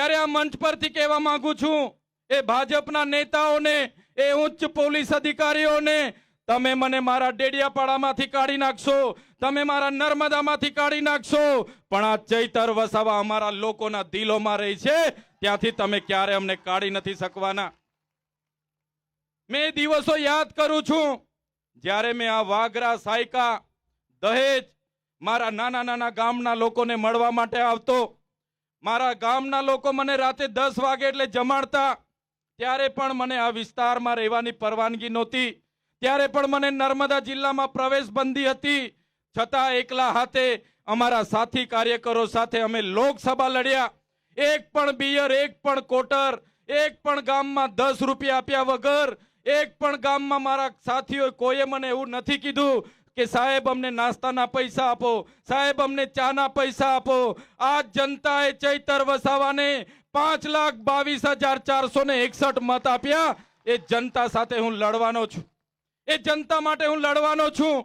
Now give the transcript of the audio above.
ત્યારે આ મંચ પરથી કહેવા માંગુ છું, એ ભાજપના નેતાઓને, એ ઉચ્ચ પોલીસ અધિકારીઓને, તમે મને મારા ડેડિયાપાડામાંથી કાઢી નાખશો, તમે મારા નર્મદામાંથી કાઢી નાખશો, પણ આ ચૈતર વસાવા અમારા લોકોના દિલોમાં રહી છે, ત્યાંથી તમે ક્યારે અમને કાઢી નથી શકવાના? મેં દિવસો યાદ કરું છું, જ્યારે મેં આ વાગરા, સાયકા, દહેજ, મારા નાના નાના ગામના લોકોને મળવા માટે આવતો મારા ગામના લોકો મને રાતે દસ વાગે એટલે જમાડતા. ત્યારે પણ મને આ વિસ્તારમાં રહેવાની પરવાનગી નહોતી. ત્યારે પણ મને નર્મદા જિલ્લામાં પ્રવેશ બંધી હતી. છતાં એકલા હાથે અમારા સાથી કાર્યકરો સાથે અમે લોકસભા લડ્યા. એક પણ બિયર એક પણ કોટર એક પણ ગામમાં દસ રૂપિયા આપ્યા વગર, એક પણ ગામમાં મારા સાથીઓ કોઈએ મને એવું નથી કીધું કે સાહેબ, અમને નાસ્તાના પૈસા આપો. સાહેબ, અમને ચાના પૈસા આપો. આ જનતાએ ચૈતર વસાવાને પાંચ લાખ બાવીસ હજાર ચારસો ને એકસઠ મત આપ્યા. એ જનતા સાથે હું લડવાનો છું. એ જનતા માટે હું લડવાનો છું.